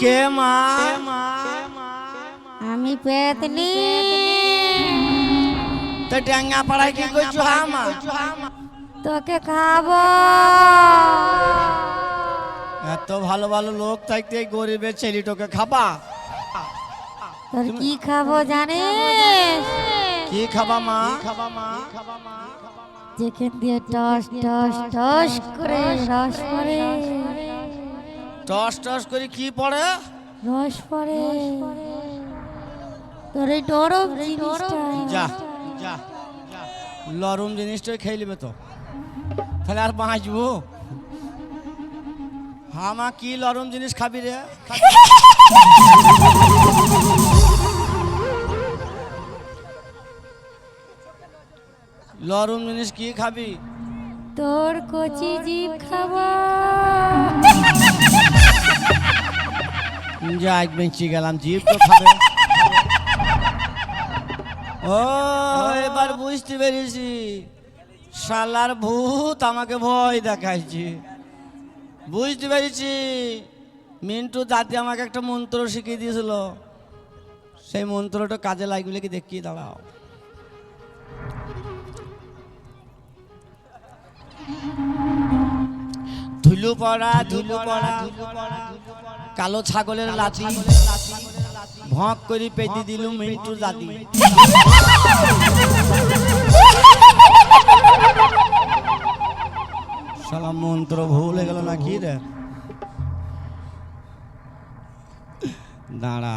কে মা? আমি পেতনি তো ডেঙ্গা পাড়ায় কি করছ হা মা? তোকে খাব। এত ভালো ভালো লোক থাকতে গরিবের ছেলেটাকে খাবা? তোর কি খাব জানিস? কি খাবা মা? খাবা মা খাবা মা? যেখান দিয়ে টস টস টস করে রস পড়ে টস টস করে কি পড়ে? রস পড়ে। তোর এই নরম জিনিসটা। যা যা লরম জিনিসটা খেয়ে নেবে তো। তাহলে আর বাঁচবো? হামা কি লরম জিনিস খাবি রে? লরম জিনিস কি খাবি? তোর কচি জিভ খাব। যাই বেঁচে গেলাম জিপ তো খাবে। ও, এবার বুঝতে পেরেছি। শালার ভূত আমাকে ভয় দেখাইছি। বুঝতে পেরেছি। মিন্টু দাদি আমাকে একটা মন্ত্র শিখিয়ে দিয়েছিল। সেই মন্ত্রটা কাজে লাগবে কি দেখিয়ে দাঁড়াও ধুলু পড়া ধুলু পড়া কালো ছাগলের লাঠি। ভক করে পেটি দিল মিন্টুর দাদি। শালা মন্ত্র ভুল হয়ে গেল না কি রে? দাঁড়া।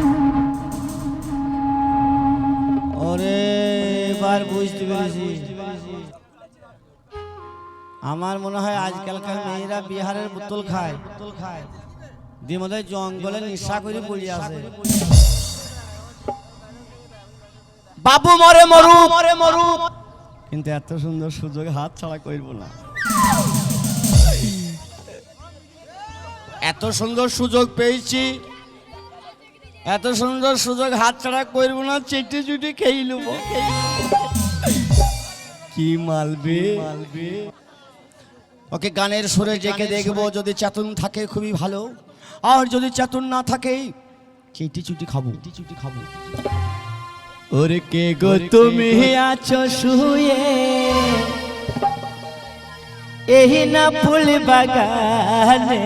ওরে এবার বুঝতে পেরেছি। আমার মনে হয় আজকালকার মেয়েরা বিহারের বোতল খায়। বোতল খায় দিয়ে মধ্যে জঙ্গলে নিশা করে পড়ে আছে। বাবু মরে মরু মরে মরু কিন্তু এত সুন্দর সুযোগ হাত ছাড়া করব না। এত সুন্দর সুযোগ পেয়েছি। এত সুন্দর সুযোগ হাত ছাড়া করব না। চেটে চুটে খেয়ে নেব। কি মালবে মালবে ওকে গানের সুরে জেগে দেখব যদি চেতন থাকে খুবই ভালো। আর যদি চেতন না থাকে চেটি চুটি খাব। চুটি খাব। ওরে কে গো তুমি আছো শুয়ে? এই না ফুল বাগানে।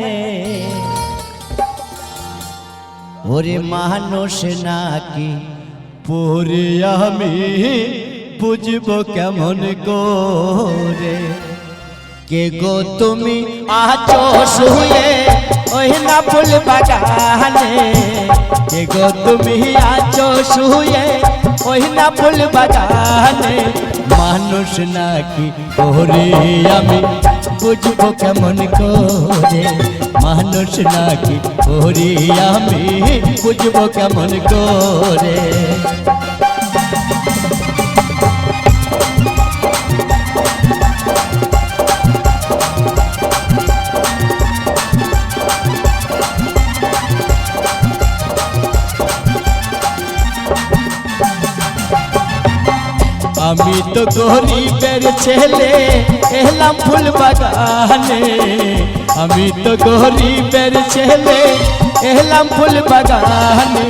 ওরে মানুষ নাকি পরে আমি? বুঝব কেমন করে। কে গো তুমি? আছো শুয়ে ওই না ফুল বাগানে। কে গো তুমি? আছো শুয়ে ওই না ফুল বাগানে। মানুষ নাকি ওরে আমি বুঝব কেমন করে। মানুষ নাকি ওরে আমি বুঝব কেমন করে। আমি তো গরিবের ছেলে, এলাম ফুল বাগানে। আমি তো গরিবের ছেলে, এলাম ফুল বাগানে।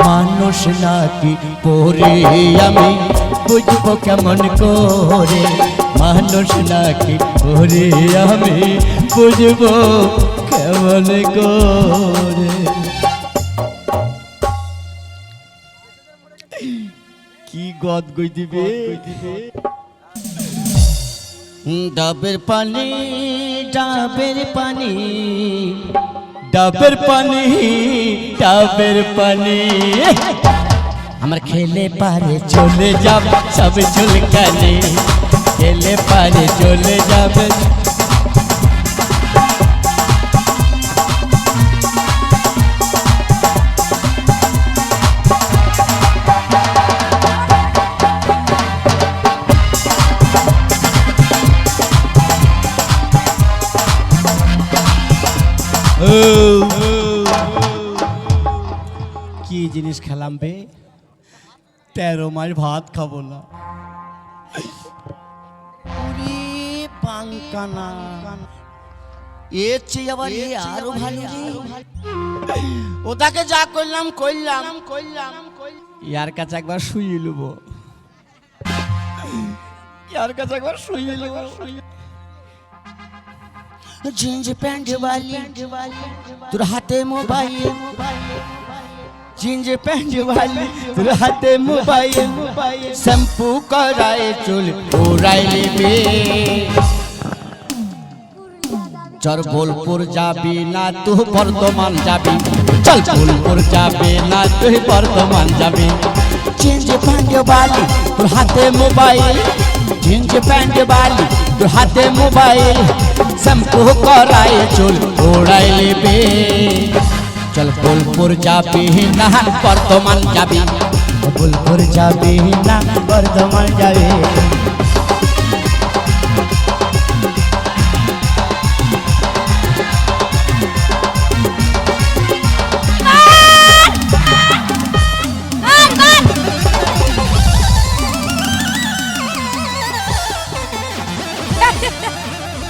মানুষ নাকি পরে আমি বুঝব কেমন করে? মানুষ নাকি পরে আমি বুঝব কেমন করে? গদ গই দিবে। ডাবের পানি ডাবের পানি ডাবের পানি ডাবের পানি। আমার খেলে পারে চলে যাবে সব চুলকানে। খেলে পারে চলে যাবে। কি বে তেরো মাস ভাত খাব না। ওরে এর চেয়ে আবার এ আরও ভালো ওটাকে যা করলাম করলাম। করলাম ইয়ার কাছে একবার শুয়ে নেব ইয়ার কাছে একবার শুয়ে নেব জিন্স প্যান্ট তোর হাতে মোবাইল মোবাইল। জিন্স প্যান্ট বালি তোর হাতে মোবাইল শ্যাম্পু করায় চুল ওরাই নেবে চল বোলপুর যাবি না তুই বর্ধমান যাবি চল বোলপুর যাবি না তুই বর্ধমান যাবি জিন্স প্যান্ট বালি তোর হাতে মোবাইল জিন্স প্যান্ট বালি তোর হাতে মোবাইল শ্যাম্পু করাই চুল ওড়াই নেবে চল বোলপুর যাবি না বর্ধমান যাবি বোলপুর যাবি না বর্ধমান যাবি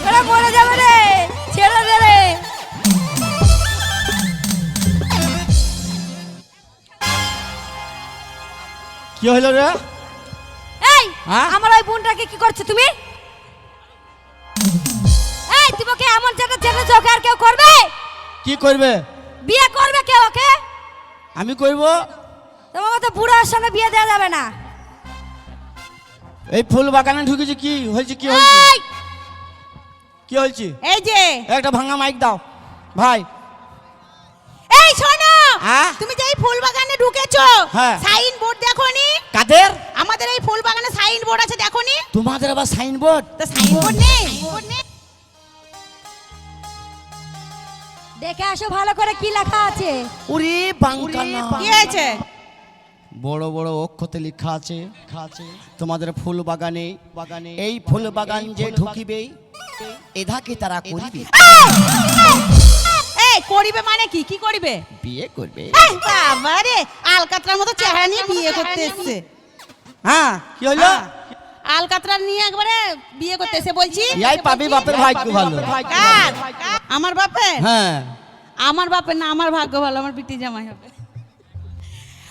ওরা মরে যাবে রে কি হলো রে? এই হ্যাঁ? আমার ওই বোনটাকে কি করছ তুমি? এই তোমাকে এমন যেটা ছেড়েছো ওকে আর কেউ করবে? কি করবে? বিয়ে করবে কেউ ওকে? আমি করব? তোমার মতো বুড়োর সঙ্গে বিয়ে দেওয়া যাবে না। এই ফুল বাগানে ঢুকেছি কি হয়েছে কি হয়েছে? এই! কি হয়েছে? এই যে! একটা ভাঙা মাইক দাও। ভাই হ্যাঁ? তুমি যে এই ফুল বাগানে ঢুকেছো হ্যাঁ। সাইন বোর্ড দেখোনি? কাদের? আমাদের এই ফুল বাগানে সাইন বোর্ড আছে দেখোনি? তোমাদের আবার সাইনবোর্ড তো সাইন বোর্ড নেই। দেখে আসো ভালো করে কি লেখা আছে। ওরে বাঙ্কানা কি হয়েছে? বড় বড় অক্ষতে লেখা আছে। আছে। তোমাদের ফুল বাগানে বাগানে এই ফুল বাগান যে ঢুকিবে এধাকে তারা করিবে। এই করিবে মানে কি? কি করিবে? বিয়ে করবে। বাবা রে আলকাতরার মতো চেহারা নিয়ে বিয়ে করতে এসছে। হ্যাঁ কি হলো? আলকাতরা নিয়ে একবারে বিয়ে করতে এসে বলছি। ইয়াই পাবি বাপের ভাগ্য ভালো। আমার বাপের? হ্যাঁ। আমার বাপের না আমার ভাগ্য ভালো আমার বিটি জামাই হবে।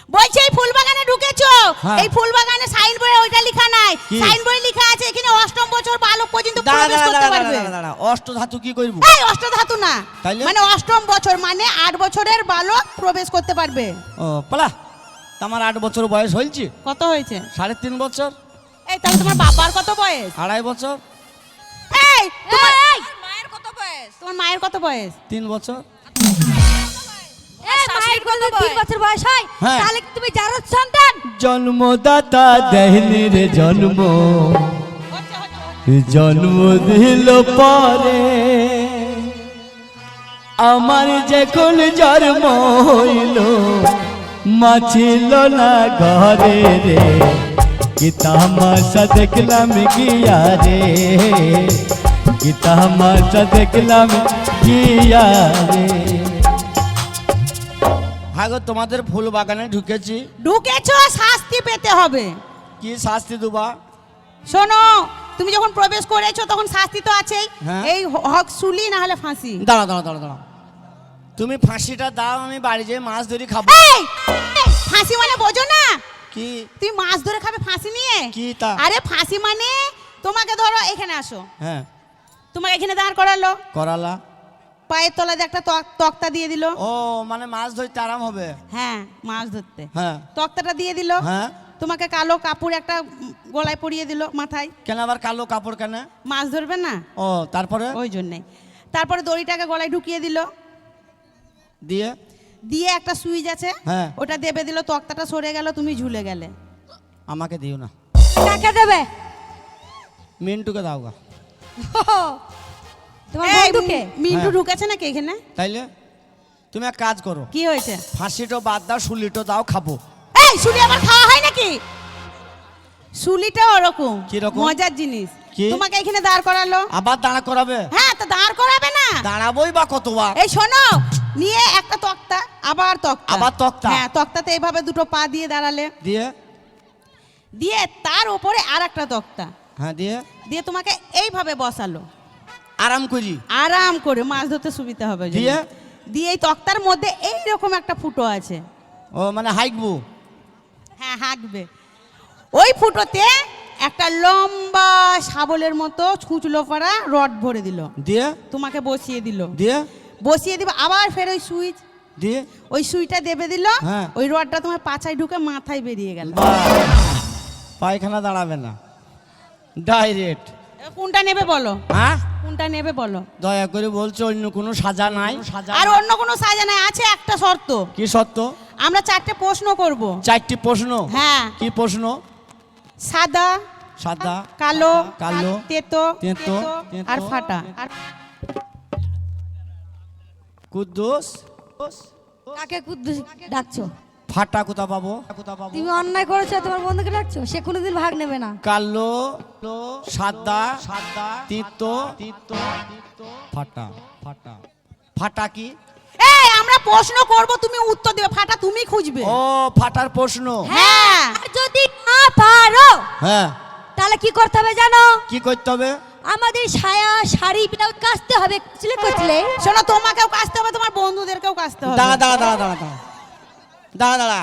বলছি এই ফুল বাগানে ঢুকেছো? হ্যাঁ। এই ফুল বাগানে সাইন বোর্ডে ওইটা লেখা নাই। সাইন বোর্ডে লেখা আছে এখানে অষ্টম বছর বালক পর্যন্ত প্রবেশ করতে পারবে। অষ্ট ধাতু কি করব? এই অষ্টধাতু না। মানে অষ্টম বছর মানে আট বছরের বালক প্রবেশ করতে পারবে। ও পালা। আমার আট বছর বয়স হয়েছে? কত হয়েছে? সাড়ে তিন বছর? এই তাহলে তোমার বাবার কত বয়স? আড়াই বছর? এই তোমার মায়ের কত বয়স? তোমার মায়ের কত বয়স? তিন বছর? এই কত তিন বছর বয়স হয়। তাহলে তুমি যার সন্তান? জন্মদাতা দেহনি রে জন্ম। জন্ম দিল পরে। আমার যখন জন্ম হইল মা ছিল না ঘরে রে। গীতা তামাশা দেখলাম গিয়া রে। গীতা তামাশা দেখলাম গিয়া রে। হাগো তোমাদের ফুল বাগানে ঢুকেছি। ঢুকেছো শাস্তি পেতে হবে। কি শাস্তি দুবা? শোনো তুমি যখন প্রবেশ করেছ তখন শাস্তি তো আছেই। হ্যাঁ। এই হক শুলি না হলে ফাঁসি। দাঁড়া দাঁড়া দাঁড়া দাঁড়া তুমি ফাঁসিটা দাও আমি বাড়ি যেয়ে মাছ ধরি খাব। ফাঁসি মানে বোঝো না। কি? তুমি মাছ ধরে খাবে ফাঁসি নিয়ে? কি তা? আরে ফাঁসি মানে তোমাকে ধরো এখানে আসো। হ্যাঁ। তোমাকে এখানে দাঁড় করালো। করালা। পায়ের তলায় একটা তক- তক্তা দিয়ে দিল। ও মানে মাছ ধরতে আরাম হবে। হ্যাঁ মাছ ধরতে। হ্যাঁ। তক্তাটা দিয়ে দিল। হ্যাঁ। তোমাকে কালো কাপড় একটা গলায় পরিয়ে দিল মাথায়। কেন আবার কালো কাপড় কেন? মাছ ধরবে না? ও তারপরে? ওই জন্যে। তারপরে দড়িটাকে গলায় ঢুকিয়ে দিল। দিয়ে? দিয়ে একটা সুইচ আছে। হ্যাঁ। ওটা দেবে দিল তক্তাটা সরে গেল তুমি ঝুলে গেলে। আমাকে দিও না। কাকে দেবে? মিন্টুকে দাও গা। তোমার বন্ধুকে? মিন্টু হ্যাঁ। ঢুকেছে নাকি এখানে? তাইলে তুমি এক কাজ করো। কি হয়েছে? ফাঁসিটো বাদ দাও শুলিটো দাও খাব। এই শুলি আবার খাওয়া হয় নাকি? শুলিটা ওরকম। মজার জিনিস। তোমাকে এখানে দাঁড় করালো। আবার দাঁড়া করাবে? হ্যাঁ তো দাঁড় করাবে না। দাঁড়াবোই বা কতবার? এই শোনো নিয়ে একটা তক্তা আবার তক্তা। আবার তক্তা? হ্যাঁ তক্তাতে এইভাবে দুটো পা দিয়ে দাঁড়ালে। দিয়ে? দিয়ে তার উপরে আর একটা তক্তা। হ্যাঁ দিয়ে? দিয়ে তোমাকে এইভাবে বসালো। আরাম করি। আরাম করে মাছ ধরতে সুবিধা হবে দিয়ে? দিয়ে এই তক্তার মধ্যে এইরকম একটা ফুটো আছে। ও মানে হাইকবু হ্যাঁ হাঁকবে। ওই ফুটোতে একটা লম্বা শাবলের মতো ছুঁচলো পাড়া রড ভরে দিল। দিয়ে? তোমাকে বসিয়ে দিল। দিয়ে? বসিয়ে দিবে আবার ফের ওই সুইচ। দিয়ে? ওই সুইটা দেবে দিল। হ্যাঁ। ওই রডটা তোমার পাছায় ঢুকে মাথায় বেরিয়ে গেল। পায়খানা দাঁড়াবে না। ডাইরেক্ট। কোনটা নেবে বলো? হ্যাঁ? কোনটা নেবে বলো। দয়া করে বলছো অন্য কোনো সাজা নাই? সাজা আর অন্য কোনো সাজা নাই আছে একটা শর্ত। কি সত্য আমরা চারটে প্রশ্ন করব। চারটি প্রশ্ন? হ্যাঁ। কি প্রশ্ন? সাদা সাদা কালো কালো, তেতো তেতো, আর ফাটা। আর কুদ্দুস? কাকে কুদ্দুস ডাকছো? ফাটা কোথা পাবো? কোথা পাবো? তুমি অন্যায় করেছ তোমার বন্ধুকে ডাকছো সে কোনোদিন ভাগ নেবে না। কালো সাদা সাদা তিতো তিতো ফাটা ফাটা। ফাটা কি? এই আমরা প্রশ্ন করব তুমি উত্তর দেবে। ফাটা তুমি খুঁজবে। ও ফাটার প্রশ্ন। হ্যাঁ। আর যদি না পারো হ্যাঁ। তাহলে কি করতে হবে জানো? কি করতে হবে? আমাদের ছায়া শাড়ি ব্লাউজ কাচতে হবে। কুচলে। কুচলে শোনো তোমাকেও কাচতে হবে তোমার বন্ধুদেরকেও কাচতে হবে। দাঁড়া দাঁড়া দাঁড়া দাঁড়া। দাঁড়া দাঁড়া।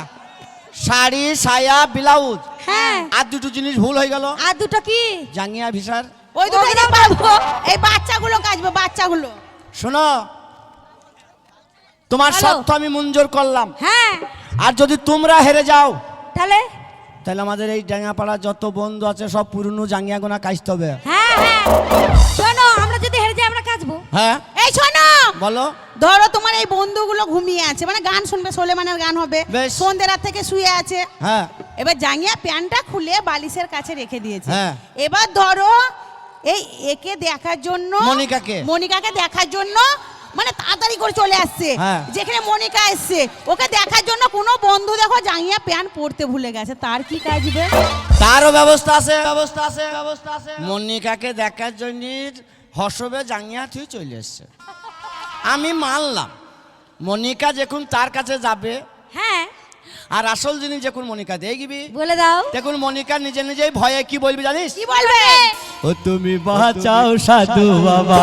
শাড়ি সায়া ব্লাউজ। হ্যাঁ। আর দুটো জিনিস ভুল হয়ে গেল। আর দুটো কি? জাঙ্গিয়া ভিসার। ওই দুটো ওগুলো এই বাচ্চাগুলো কাচবে বাচ্চাগুলো। শোনো তোমার। সত্য আমি মঞ্জুর করলাম। হ্যাঁ। আর যদি তোমরা হেরে যাও তাহলে? তাহলে আমাদের এই ডাঙ্গাপাড়া যত বন্ধু আছে সব পুরনো জাঙ্গিয়া গোনা কাচতে হবে। হ্যাঁ হ্যাঁ। হ্যাঁ? এই শোনো! বলো। ধরো তোমার এই বন্ধুগুলো ঘুমিয়ে আছে। মানে গান শুনবে সোলেমানের গান হবে। সন্ধ্যে রাত থেকে শুয়ে আছে। হ্যাঁ। এবার জাঙ্গিয়া প্যান্টটা খুলে বালিশের কাছে রেখে দিয়েছে। হ্যাঁ। এবার ধরো এই একে দেখার জন্য মনিকাকে? মনিকাকে দেখার জন্য মানে তাড়াতাড়ি করে চলে আসছে। যেখানে মনিকা এসছে। ওকে দেখার জন্য কোনো বন্ধু দেখো জাঙ্গিয়া প্যান্ট পরতে ভুলে গেছে। তার কি কাজবে তারও ব্যবস্থা আছে ব্যবস্থা আছে ব্যবস্থা আছে। মনিকাকে দেখার জন্য হসবে জাঙ্গিয়া তুই চলে এসছে। আমি মানলাম মনিকা যখন তার কাছে যাবে হ্যাঁ। আর আসল জিনিস যখন মনিকা দেখবি বলে দাও। দেখুন মনিকা নিজে নিজেই ভয়ে কি বলবি জানিস? কি বলবে? ও তুমি বাঁচাও সাধু বাবা।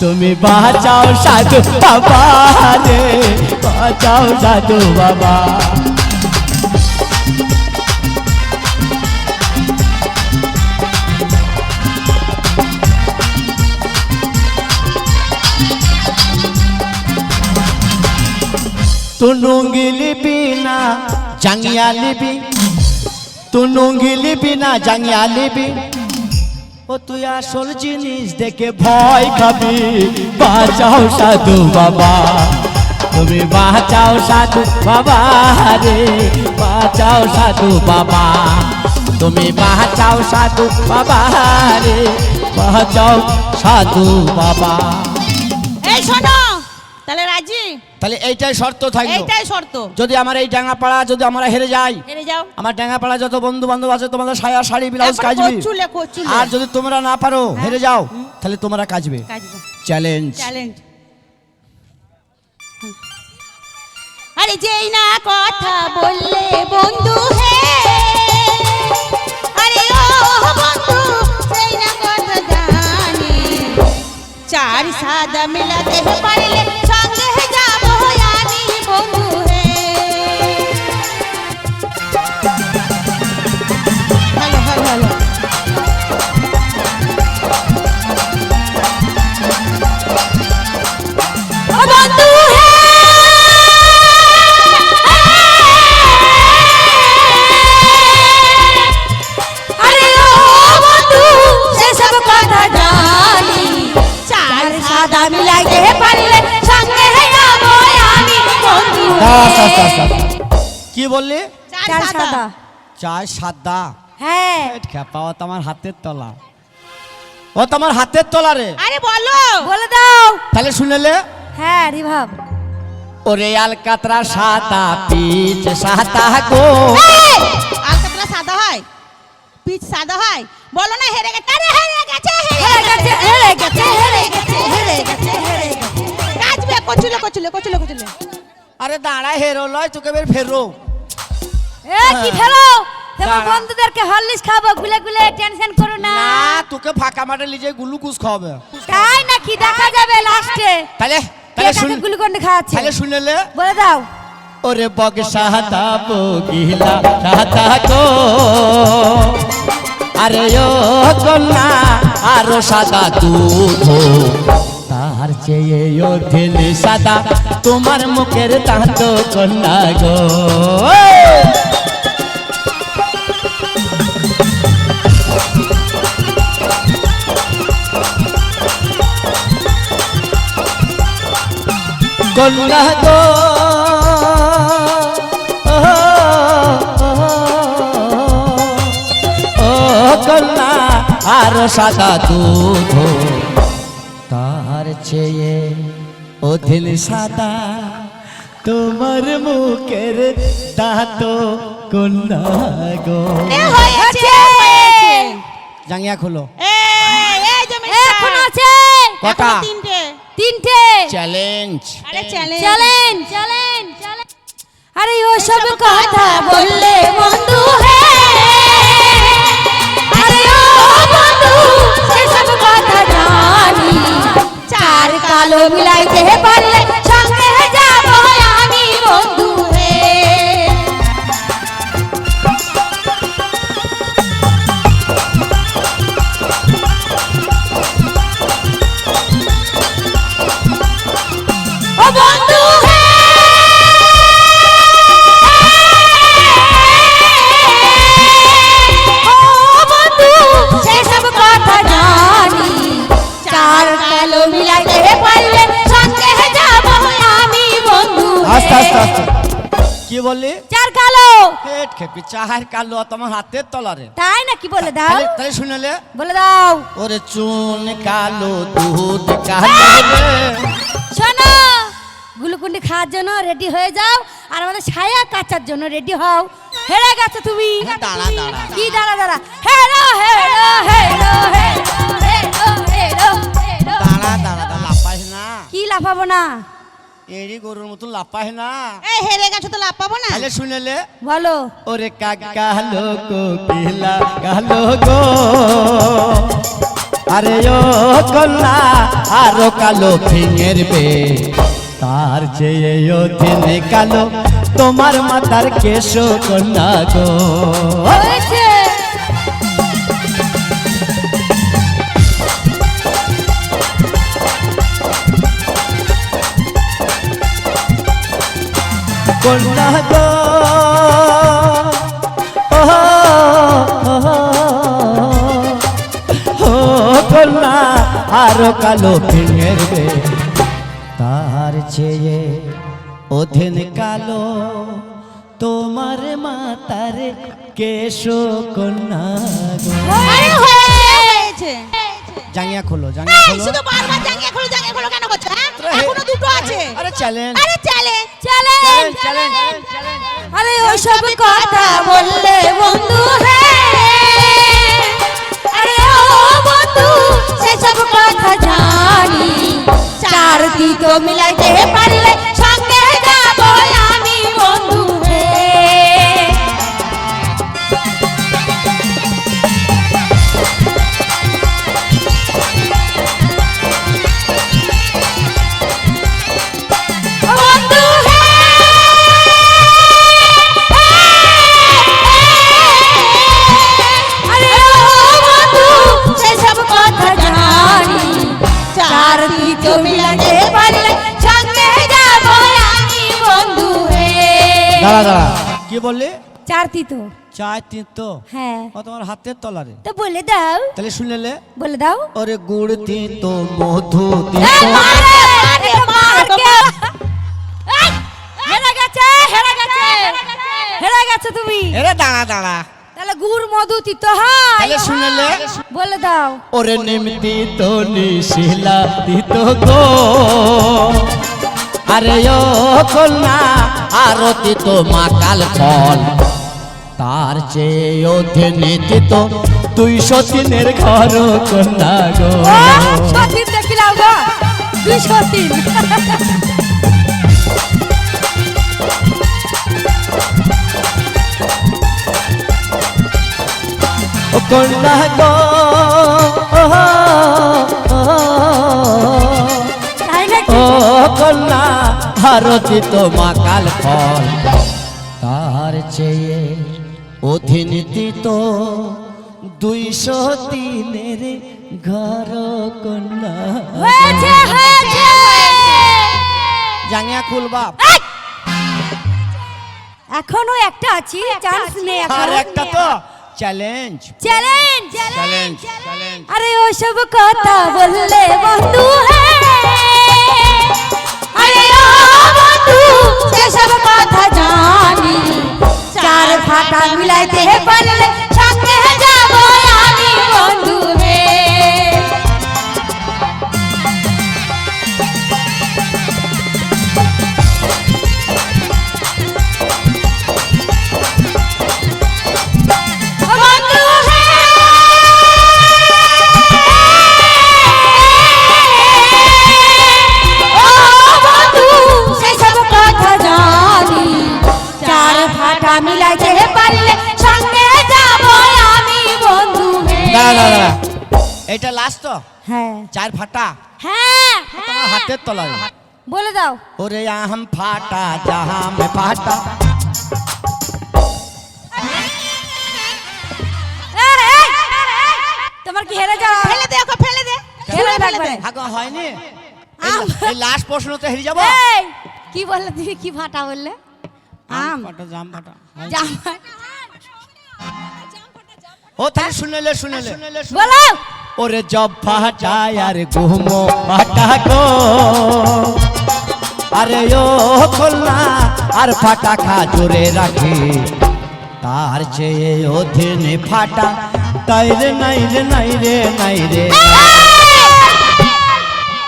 তুমি বাঁচাও সাধু বাবা রে। বাঁচাও সাধু বাবা। তু না তু না ও তুই আসল জিনিস দেখে ভয় খাবি। বাঁচাও সাধু বাবা। তুমি বাঁচাও সাধু বাবা রে। বাঁচাও সাধু বাবা। তুমি বাঁচাও সাধু বাবা রে। বাঁচাও সাধু বাবা। এই শোনো তাহলে এইটাই শর্ত থাকল। এইটাই শর্ত। যদি আমার এই ডাঙ্গাপাড়া যদি আমরা হেরে যাই হেরে যাও। আমার ডাঙ্গাপাড়া যত বন্ধু বান্ধব আছে তোমাদের সায়া শাড়ি ব্লাউজ কাজবে। আর যদি তোমরা না পারো হেরে যাও তাহলে তোমরা কাজবে চ্যালেঞ্জ ট্যালেন্ট আরে যেই না কথা বললে বন্ধু হে আরে ও বন্ধু সেই না কথা জানি। চার সাদা মেলাতে পারলে বন্ধু কি বললি চার সাদা চার সাদা হ্যাঁ খেপা ও তোমার হাতের তলা ও তোমার হাতের তলা রে আরে বলো বলে দাও তাহলে শুনেলে হ্যাঁ রিভাব ওরে আলকাতরা সাদা পিচ সাদা গো আলকাতরা সাদা হয় পিচ সাদা হয় বলো না হেরে গেছে আরে হেরে গেছে হেরে গেছে হেরে গেছে হেরে গেছে হেরে গেছে হেরে গেছে কাজবে কচুলে কচুলে কচুলে কচুলে আরে দাঁড়া হেরো লয় তোকে বের ফেরো। এ কি ফেলো? তোমার দাঁড়া। বন্ধুদেরকে হরলিক্স খাব গুলে গুলে টেনশন করো না। না তোকে ফাঁকা মাঠে লিজে গ্লুকোজ খাওয়াবে। তাই নাকি? দেখা যাবে লাস্টে। তাহলে কে তাহলে শুন গ্লুকন্ড খাওয়াচ্ছে? তাহলে শুনেলে বলে দাও। ওরে বগ সাহাতা বগিলা সাহাতা গো। আরে ও কন্যা আরও সাদা দুধ। তার চেয়ে অধীন সাদা। তোমার মুখের দাঁত কন্যা গো। কন্যা গো। ও কন্যা, আর সাদা দুধ অধিল সাদা তোমার মুখের দাঁত কন্যা গো। এ হয়েছে! হয়েছে জাঙ্গিয়া খোলো। এই এই যে এখন আছে? কটা? তিনটে। তিনটে। চ্যালেঞ্জ। আরে চ্যালেঞ্জ। চ্যালেঞ্জ। চ্যালেঞ্জ আরে ওসব কথা বললে বন্ধু। চার কালো মিলাইতে পারলে সঙ্গে কি বললি? চার কালো। পেট খেপি চাহার কালো তোমার হাতের তলারে। তাই নাকি বলে দাও? তাহলে শুনেলে বলে দাও। ওরে চুন কালো দুধ কালো শোনো গুলুকুন্ডি খাওয়ার জন্য রেডি হয়ে যাও আর আমাদের ছায়া কাচার জন্য রেডি হও। হেরে গেছো তুমি। দাঁড়া, দাঁড়া, কি দাঁড়া দাঁড়া? হেরো হেরো হেরো হেরো হেরো হেরো দাঁড়া দাঁড়া দাঁড়া লাপাস না। কি লাফাবো না? এড়ি গরুর মতন লাপাস না। এই হেরে গেছো তো লাভ পাবো না। তাহলে শুনেলে? বলো। ওরে কালো কোকিলা কালো গো। আরে ও কন্যা আরও কালো ফিঙের বে তার চেয়ে অধীনে কালো তোমার মাতার কেশ কন্যা গো কন্যা গো কন্যা আরও কালো ফিঙের বে। তার চেয়ে অধীন কালো তোমার মাতার কেশ কন্যা গো জাঙ্গিয়া খোলো জাঙ্গিয়া খোলো। শুধু বারবার জাঙ্গিয়া খোলো জাঙ্গিয়া খোলো কেন করছ হ্যাঁ? আছে। আরে চ্যালেঞ্জ আরে চ্যালেঞ্জ চ্যালেঞ্জ চ্যালেঞ্জ আরে ওসব কথা বললে বন্ধু হে। আরে ও বন্ধু সেসব কথা জানি। চার দিক মিলাইতে পারলে তিতো চায় তিতো হ্যাঁ। ও তোমার হাতের তলারে। তো বলে দাও। তাহলে শুনলে বলে দাও। ওরে গুড় মধু মারে মারে মার কে হেরে গেছে হেরে গেছে হেরে গেছে তুমি। এরে দাঁড়া দাঁড়া। তাহলে গুড় মধু তিতো হয় তাহলে শুনলে বলে দাও। ওরে নিমতি তো নিশিলা তিতো গো। আরে ও কন্যা আরতি তো মা কাল ফল। তার চেয়ে অধে তো তুই সতীনের ঘর কন্যা গো। সতীন দেখিলাম গো। তুই সতীন। কন্যা গো ও কন্যা ভারতী কাল ফল। অধীনীতি তো দুইশো তিনের ঘর কন্যা। জাঙ্গিয়া খুলবা এখনও একটা আছি চান্স নেই আর একটা তো চ্যালেঞ্জ চ্যালেঞ্জ চ্যালেঞ্জ আরে ওসব কথা বললে বন্ধু আরে ও বন্ধু সেসব কথা জানি। चार फाटा मिलाते हैं बल छाते हैं जाबो यानी बोल এটা লাস্ট তো? হ্যাঁ। চার ফাটা? হ্যাঁ তোমার হাতের তলায়। বলে দাও। ওরে আহম ফাটা জাহাম ফাটা। তোমার কি হেরে যাও ফেলে দে ওকে ফেলে দে। ফেলে ফেলে ভাগ হয়নি? এই লাস্ট প্রশ্ন তো হেরে যাব? এই, কি বললে তুমি? কি ফাটা বললে? আম ফাটা জাম ফাটা। জাম ও তাহলে শুনেলে শুনেলে বলো। ওরে জব ফাটায় আর ঘুমো ফাটা গো। আরে ও কন্যা আর ফাটা খা জোরে রাখি। তার চেয়ে অধীনে ফাটা তাই রে নাই রে নাই রে নাই রে।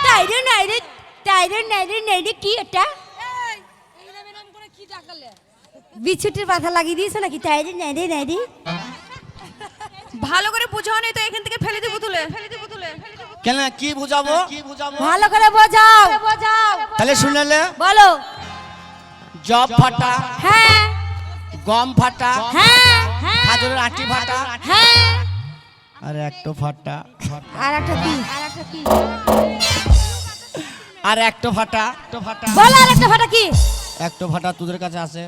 টাইরে নাইরে টাইরে নাইরে নাইরে কি এটা? বিছুটির পাতা লাগিয়ে দিয়েছ নাকি? টাইরে নাইরে নাইরে ভালো করে বুঝাও নেই তো এখান থেকে ফেলে দেবো তুলে। ফেলে দেবো তুলে কেন কি বুঝাবো? কি বুঝাবো ভালো করে বোঝাও। বোঝাও তাহলে শুনেলে বলো। জব ফাটা। হ্যাঁ। গম ফাটা। হ্যাঁ। হ্যাঁ। খাজুরের আটি ফাটা। হ্যাঁ। আর একটা ফাটা। আর একটা কি? আর একটা কি আর একটা ফাটা। একটা ফাটা বলো আর একটা ফাটা কি? একটা ফাটা তোদের কাছে আছে।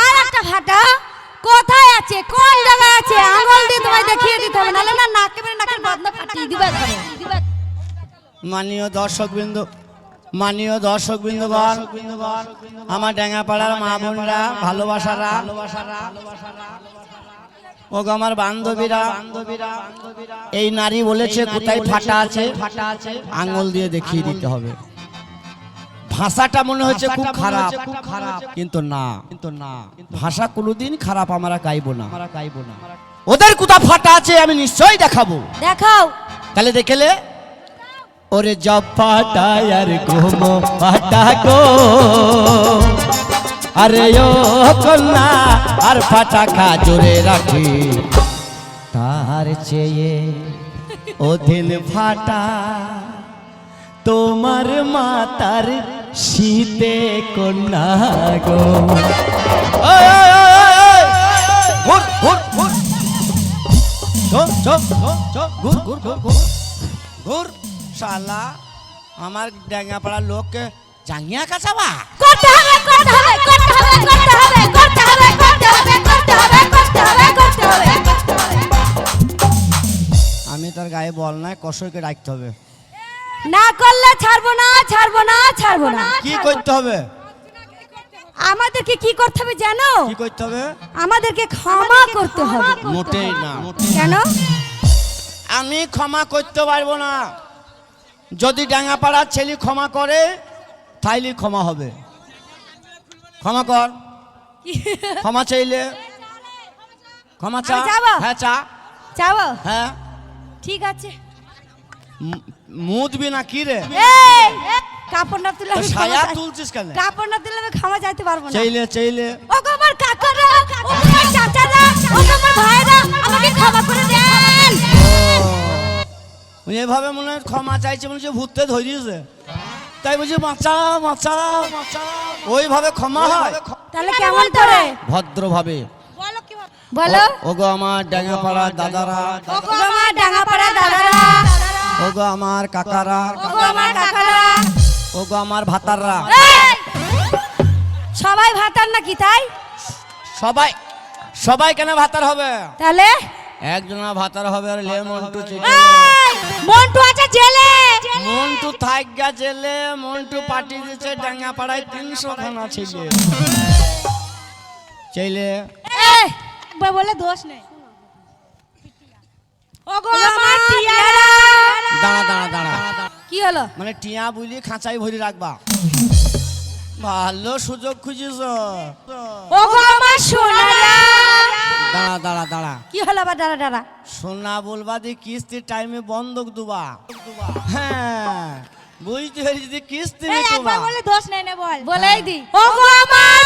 আর একটা ফাটা? আছে, কোন জায়গায় আছে? আঙুল দিয়ে তোমায় দেখিয়ে দিতে হবে, নাহলে না নাকে মেরে নাকের বদনা ফাটিয়ে দিবে একবারে মানীয় দর্শক বিন্দু মানীয় দর্শক বিন্দুগণ আমার ডেঙ্গাপাড়ার মা বোনরা, ভালোবাসারা ও আমার বান্ধবীরা, এই নারী বলেছে, কোথায় ফাটা আছে ফাটা আছে? আঙুল দিয়ে দেখিয়ে দিতে হবে। ভাষাটা মনে হচ্ছে খুব খারাপ। খুব খারাপ। কিন্তু না। কিন্তু না। ভাষা কোনোদিন খারাপ আমরা গাইবো না। আমরা গাইবো না। ওদের কোথা ফাটা আছে আমি নিশ্চয়ই দেখাবো। দেখাও। তাহলে দেখেলে ওরে জব ফাটায় আর ঘুমো ফাটা গো। আরে ও কন্যা আর ফাটা খা জোরে রাখি। তার চেয়ে অধীন ফাটা তোমার মাতার শীতে কন্যা গো ঘুর, ঘুর, ঘুর। চল, চল, চল, চল, ঘুর, ঘুর, ঘুর, ঘুর। ঘুর শালা আমার ড্যাঙ্গাপাড়ার লোককে জাঙ্গিয়া কাছাবা করতে হবে করতে হবে করতে হবে করতে হবে করতে হবে করতে হবে করতে হবে করতে হবে করতে হবে আমি তার গায়ে বল নাই কষরকে রাখতে হবে না করলে ছাড়বো না ছাড়বো না ছাড়বো না। কি করতে হবে? আমাদেরকে কি করতে হবে জানো? কি করতে হবে? আমাদেরকে ক্ষমা করতে হবে। মোটেই না। কেন? আমি ক্ষমা করতে পারব না। যদি ডাঙ্গাপাড়ার ছেলে ক্ষমা করে তাইলে ক্ষমা হবে। ক্ষমা কর। ক্ষমা চাইলে। ক্ষমা চা। হ্যাঁ চা। যাব? হ্যাঁ। ঠিক আছে। মুদবি না কি রে? এই কাপড় না তুলে আমি চাই- তুলছিস কেন? কাপড় না তুলে আমি ক্ষমা চাইতে পারব না। চাইলে চাইলে। ও গো আমার কাকারা ও গো আমার চাচারা ও গো আমার ভাইরা আমাকে ক্ষমা করে দেন। উনি এভাবে মনে হয় ক্ষমা চাইছে মনে হচ্ছে ভূতে ধরিয়েছে। তাই বলছি বাঁচা বাঁচা বাঁচা। ওইভাবে ক্ষমা হয়। তাহলে কেমন করে? ভদ্রভাবে। বলো ওগো আমার ডাঙ্গাপাড়া দাদারা। ওগো আমার ডাঙাপাড়া দাদারা। ওগো আমার কাকারা। ওগো আমার কাকারা। ওগো আমার ভাতাররা। সবাই ভাতার নাকি তাই? সবাই সবাই কেন ভাতার হবে? তাহলে? একজনা ভাতার হবে আর লে মন্টু! মন্টু আছে জেলে। মন্টু থাক গেছিলে মন্টু পার্টি দিচ্ছে ডাঙ্গাপাড়ায় তিনশো খানা ছিল! একবার বলে দোষ নেই। ওগো আমার টিয়ারা। দাঁড়া দাঁড়া দাঁড়া। কি হলো? মানে টিয়া বুঝলি খাঁচাই ভরি রাখবা। ভালো সুযোগ খুঁজিস ওগো আমার সোনারা। দাঁড়া দাঁড়া দাঁড়া। কি হলো আবার? দাঁড়া দাঁড়া। সোনা বলবা দি কিস্তির টাইমে বন্ধক দুবা। হ্যাঁ বুঝতে পেরেছি দি কিস্তি একবার বলে দোষ নেই না বল। বলেই দি। ওগো আমার